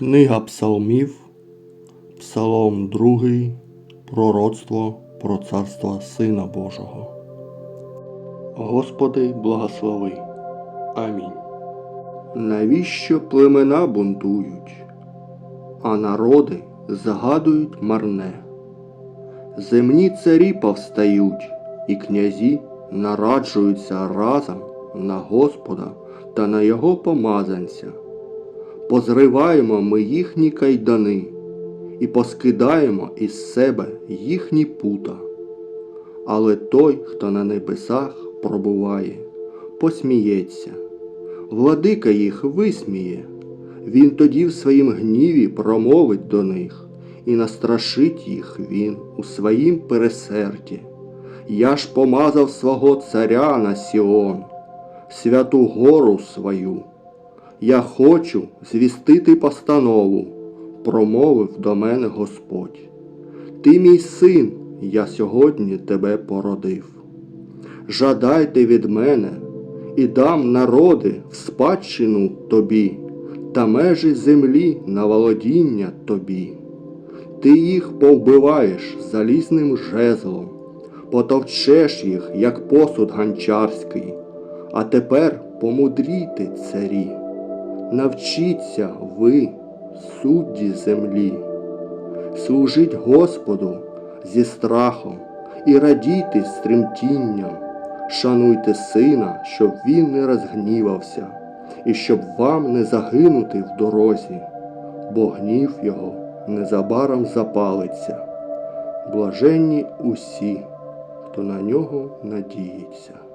Книга Псалмів, Псалом 2, Пророцтво про царство Сина Божого. Господи, благослови. Амінь. Навіщо племена бунтують, а народи згадують марне? Земні царі повстають, і князі нараджуються разом на Господа та на його помазанця позриваємо ми їхні кайдани і поскидаємо із себе їхні пута. Але той, хто на небесах пробуває, посміється, владика їх висміє, він тоді в своїм гніві промовить до них і настрашить їх він у своїм пересерді. Я ж помазав свого царя на Сіон, святу гору свою. Я хочу звістити постанову, промовив до мене Господь. Ти мій син, я сьогодні тебе породив. Жадайте від мене і дам народи в спадщину тобі та межі землі на володіння тобі. Ти їх повбиваєш залізним жезлом, потовчеш їх, як посуд ганчарський, а тепер помудрійте царі. Навчіться ви, судді землі, служіть Господу зі страхом і радійте з шануйте сина, щоб він не розгнівався, і щоб вам не загинути в дорозі, бо гнів його незабаром запалиться. Блаженні усі, хто на нього надіється.